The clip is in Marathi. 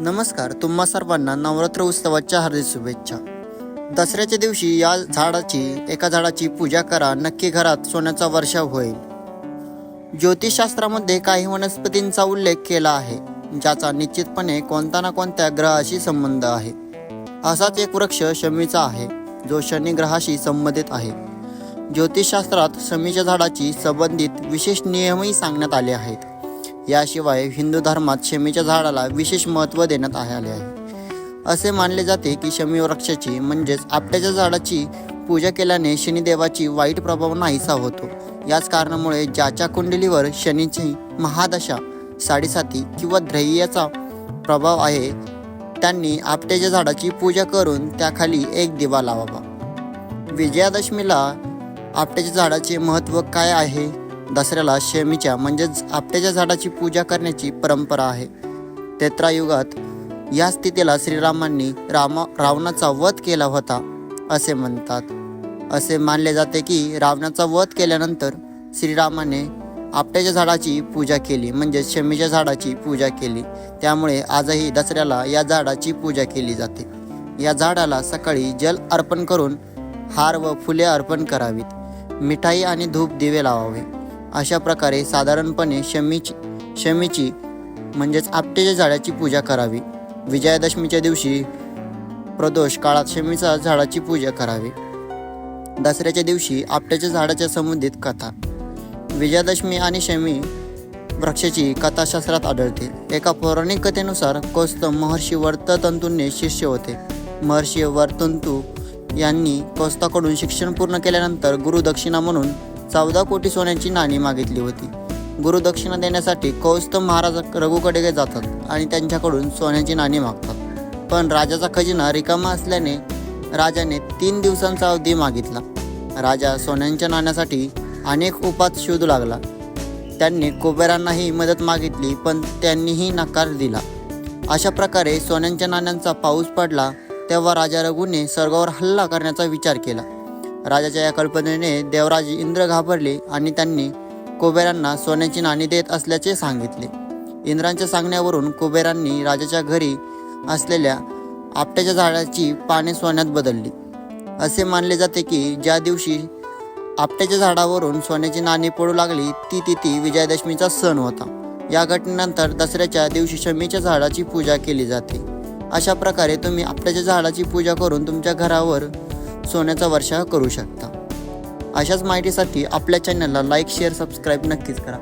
नमस्कार तुम्हा सर्वांना नवरात्र उत्सवाच्या हार्दिक शुभेच्छा. दसऱ्याच्या दिवशी या झाडाची एका झाडाची पूजा करा नक्की घरात सोन्याचा वर्षाव होईल. ज्योतिषशास्त्रामध्ये काही वनस्पतींचा उल्लेख केला आहे ज्याचा निश्चितपणे कोणत्या ना कोणत्या ग्रहाशी संबंध आहे. असाच एक वृक्ष शमीचा आहे जो शनी ग्रहाशी संबंधित आहे. ज्योतिषशास्त्रात शमीच्या झाडाची संबंधित विशेष नियमही सांगण्यात आले आहेत. याशिवाय हिंदू धर्मात शमीच्या झाडाला विशेष महत्त्व देण्यात आले आहे. असे मानले जाते की शमी वृक्षाची म्हणजेच आपट्याच्या झाडाची पूजा केल्याने शनिदेवाची वाईट प्रभाव नाहीसा होतो. याच कारणामुळे ज्याच्या कुंडलीवर शनीची महादशा साडेसाती किंवा ध्येयाचा प्रभाव आहे त्यांनी आपट्याच्या झाडाची पूजा करून त्याखाली एक दिवा लावावा. विजयादशमीला आपट्याच्या झाडाचे महत्त्व काय आहे? दसऱ्याला शमीच्या म्हणजेच आपट्याच्या झाडाची पूजा करण्याची परंपरा आहे. तेत्रायुगात या स्थितीला श्रीरामांनी रामा रावणाचा वध केला होता असे म्हणतात. असे मानले जाते की रावणाचा वध केल्यानंतर श्रीरामाने आपट्याच्या झाडाची पूजा केली म्हणजे शमीच्या झाडाची पूजा केली. त्यामुळे आजही दसऱ्याला या झाडाची पूजा केली जाते. या झाडाला सकाळी जल अर्पण करून हार व फुले अर्पण करावीत. मिठाई आणि धूप दिवे लावावे. अशा प्रकारे साधारणपणे शमीची शमीची म्हणजेच आपटेच्या झाडाची पूजा करावी. विजयादशमीच्या दिवशी प्रदोष काळात शमीच्या झाडाची पूजा करावी. दसऱ्याच्या दिवशी आपट्याच्या झाडाच्या संबंधित कथा. विजयादशमी आणि शमी वृक्षाची कथाशास्त्रात आढळते. एका पौराणिक कथेनुसार कौस्तम महर्षी वर्ततंतूंने शिष्य होते. महर्षी वर्तंतू यांनी कौस्ताकडून शिक्षण पूर्ण केल्यानंतर गुरुदक्षिणा म्हणून चौदा कोटी सोन्याची नाणी मागितली होती. गुरुदक्षिणा देण्यासाठी कौस्तम महाराज रघुकडे जातात आणि त्यांच्याकडून सोन्याची नाणी मागतात. पण राजाचा खजिना रिकामा असल्याने राजाने तीन दिवसांचा अवधी मागितला. राजा सोन्यांच्या नाण्यासाठी अनेक उपात शोधू लागला. त्यांनी कुबेरांनाही मदत मागितली पण त्यांनीही नकार दिला. अशा प्रकारे सोन्यांच्या नाण्यांचा पाऊस पडला तेव्हा राजा रघुने स्वर्गावर हल्ला करण्याचा विचार केला. राजाच्या या कल्पनेने देवराज इंद्र घाबरले आणि त्यांनी कुबेरांना सोन्याची नाणी देत असल्याचे सांगितले. इंद्रांच्या सांगण्यावरून कुबेरांनी राजाच्या घरी असलेल्या आपट्याच्या झाडाची पाने सोन्यात बदलली. असे मानले जाते की ज्या दिवशी आपट्याच्या झाडावरून सोन्याची नाणी पडू लागली ती तिथी विजयादशमीचा सण होता. या घटनेनंतर दसऱ्याच्या दिवशी शमीच्या झाडाची पूजा केली जाते. अशा प्रकारे तुम्ही आपट्याच्या झाडाची पूजा करून तुमच्या घरावर सोन्याचा वर्षा करू शकता. अशाच माहितीसाठी आपल्या चॅनलला लाईक शेअर सबस्क्राईब नक्कीच करा.